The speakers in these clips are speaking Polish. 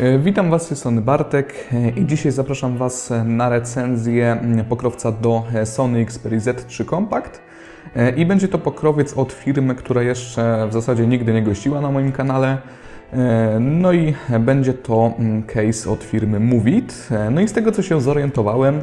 E, Witam Was, z tej strony Bartek e, i dzisiaj zapraszam Was na recenzję pokrowca do e, Sony Xperia Z3 Compact. E, I będzie to pokrowiec od firmy, która jeszcze w zasadzie nigdy nie gościła na moim kanale. E, No i będzie to case od firmy Movit. E, No i z tego co się zorientowałem,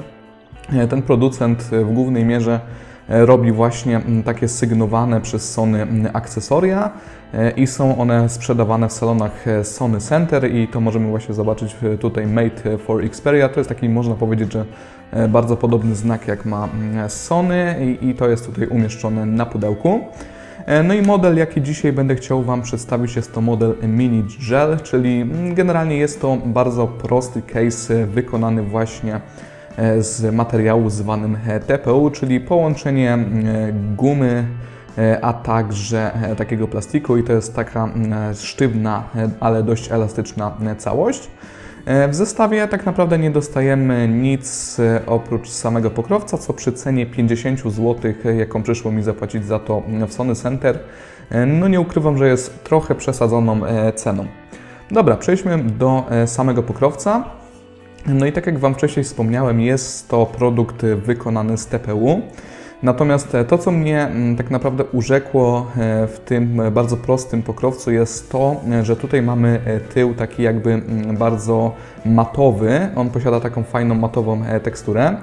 e, ten producent e, w głównej mierze e, robi właśnie takie sygnowane przez Sony akcesoria e, i są one sprzedawane w salonach e, Sony Center i to możemy właśnie zobaczyć e, tutaj Made for Xperia. To jest taki, można powiedzieć, że e, bardzo podobny znak jak ma Sony i, to jest tutaj umieszczone na pudełku. E, No i model, jaki dzisiaj będę chciał Wam przedstawić, jest to model Mini Gel, czyli generalnie jest to bardzo prosty case e, wykonany właśnie e, z materiału zwanym e, TPU, czyli połączenie e, gumy, e, a także e, takiego plastiku i to jest taka sztywna, e, ale dość elastyczna e, całość. E, W zestawie tak naprawdę nie dostajemy nic e, oprócz samego pokrowca, co przy cenie 50 zł, e, jaką przyszło mi zapłacić za to w Sony Center, e, no nie ukrywam, że jest trochę przesadzoną e, ceną. Dobra, przejdźmy do e, samego pokrowca. No i tak jak Wam wcześniej wspomniałem, jest to produkt wykonany z TPU. Natomiast e, to, co mnie mm, tak naprawdę urzekło e, w tym e, bardzo prostym pokrowcu, jest to, że tutaj mamy tył taki jakby mm, bardzo matowy. On posiada taką fajną matową teksturę,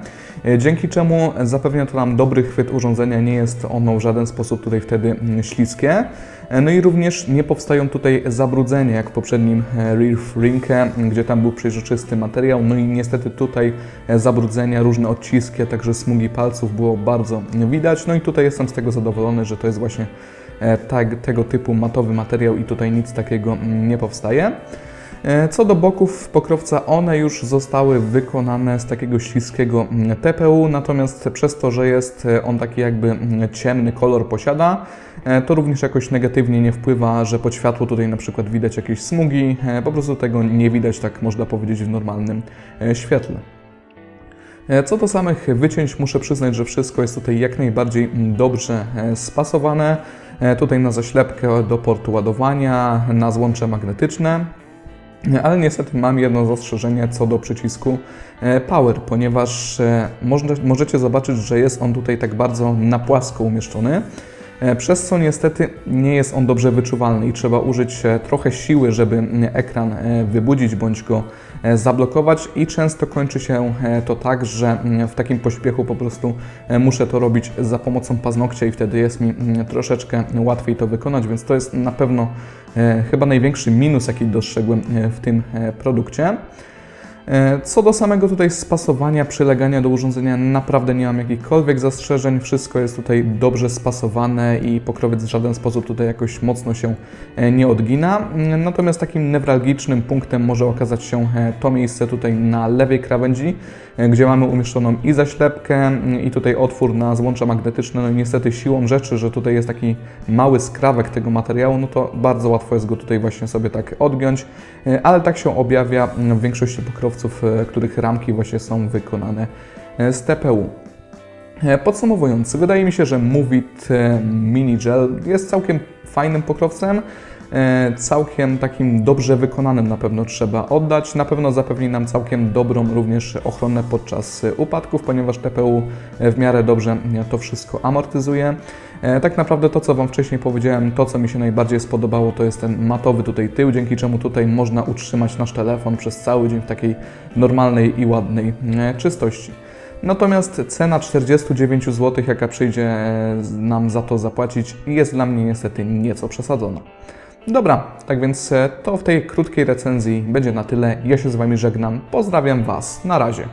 dzięki czemu zapewnia to nam dobry chwyt urządzenia. Nie jest ono w żaden sposób tutaj wtedy mm, śliskie. E, No i również nie powstają tutaj zabrudzenia, jak w poprzednim e, Rear Rinkę, gdzie tam był przejrzysty materiał. No i niestety tutaj e, zabrudzenia, różne odciski, a także smugi palców było bardzo widać. No i tutaj jestem z tego zadowolony, że to jest właśnie tak, tego typu matowy materiał i tutaj nic takiego mm, nie powstaje. E, Co do boków pokrowca, one już zostały wykonane z takiego śliskiego mm, TPU, natomiast przez to, że jest e, on taki jakby mm, ciemny kolor posiada, e, to również jakoś negatywnie nie wpływa, że pod światło tutaj na przykład widać jakieś smugi, po prostu tego nie widać, tak można powiedzieć, w normalnym świetle. Co do samych wycięć, muszę przyznać, że wszystko jest tutaj jak najbardziej mm, dobrze spasowane. Tutaj na zaślepkę do portu ładowania, na złącze magnetyczne. Ale niestety mam jedno zastrzeżenie co do przycisku e, Power, ponieważ e, możecie zobaczyć, że jest on tutaj tak bardzo na płasko umieszczony, e, przez co niestety nie jest on dobrze wyczuwalny i trzeba użyć e, trochę siły, żeby ekran e, wybudzić bądź go e, zablokować i często kończy się e, to tak, że w takim pośpiechu po prostu e, muszę to robić za pomocą paznokcia i wtedy jest mi troszeczkę łatwiej to wykonać, więc to jest na pewno e, chyba największy minus, jaki dostrzegłem e, w tym e, produkcie. E, Co do samego tutaj spasowania, przylegania do urządzenia, naprawdę nie mam jakichkolwiek zastrzeżeń. Wszystko jest tutaj dobrze spasowane i pokrowiec w żaden sposób tutaj jakoś mocno się e, nie odgina. Mm, Natomiast takim newralgicznym punktem może okazać się e, to miejsce tutaj na lewej krawędzi, gdzie mamy umieszczoną i zaślepkę, mm, i tutaj otwór na złącza magnetyczne. No i niestety siłą rzeczy, że tutaj jest taki mały skrawek tego materiału, no to bardzo łatwo jest go tutaj właśnie sobie tak odgiąć, ale tak się objawia mm, w większości pokrowców, e, których ramki właśnie są wykonane e, z TPU. E, Podsumowując, wydaje mi się, że Movit Mini Gel jest całkiem fajnym pokrowcem, całkiem takim dobrze wykonanym na pewno trzeba oddać. Na pewno zapewni nam całkiem dobrą również ochronę podczas e, upadków, ponieważ TPU e, w miarę dobrze e, to wszystko amortyzuje. E, Tak naprawdę to, co Wam wcześniej powiedziałem, to, co mi się najbardziej spodobało, to jest ten matowy tutaj tył, dzięki czemu tutaj można utrzymać nasz telefon przez cały dzień w takiej normalnej i ładnej e, czystości. Natomiast cena 49 zł, jaka przyjdzie e, nam za to zapłacić, jest dla mnie niestety nieco przesadzona. Dobra, tak więc e, to w tej krótkiej recenzji będzie na tyle. Ja się z Wami żegnam. Pozdrawiam Was. Na razie.